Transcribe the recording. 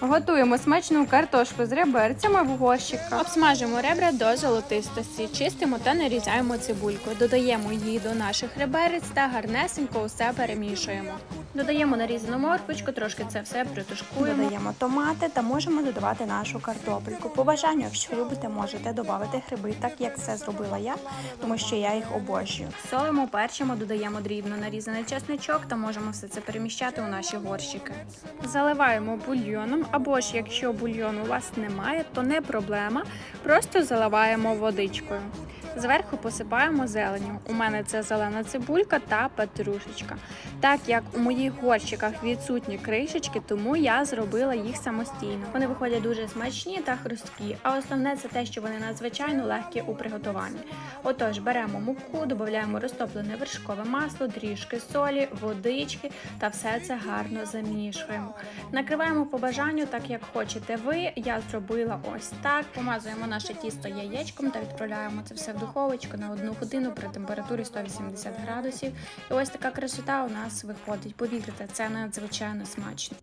Готуємо смачну картошку з реберцями в горщиках. Обсмажимо ребра до золотистості, чистимо та нарізаємо цибульку. Додаємо її до наших реберець та гарнесенько усе перемішуємо. Додаємо нарізану морквочку, трошки це все притушкуємо. Додаємо томати та можемо додавати нашу картопельку. По бажанню, якщо любите, можете додати гриби, так як це зробила я, тому що я їх обожнюю. Солимо, перчимо, додаємо дрібно нарізаний чесничок та можемо все це переміщати у наші горщики. Заливаємо бульйоном, або ж якщо бульйону у вас немає, то не проблема. Просто заливаємо водичкою. Зверху посипаємо зеленню. У мене це зелена цибулька та петрушечка. Так як у моїх горщиках відсутні кришечки, тому я зробила їх самостійно. Вони виходять дуже смачні та хрусткі, а основне це те, що вони надзвичайно легкі у приготуванні. Отож, беремо муку, додаємо розтоплене вершкове масло, трішки солі, водички та все це гарно замішуємо. Накриваємо по бажанню, так як хочете ви. Я зробила ось так. Помазуємо наше тісто яєчком та відправляємо це все в духовочку на одну годину при температурі 180 градусів. І ось така красота у нас виходить. Повірте, це надзвичайно смачно.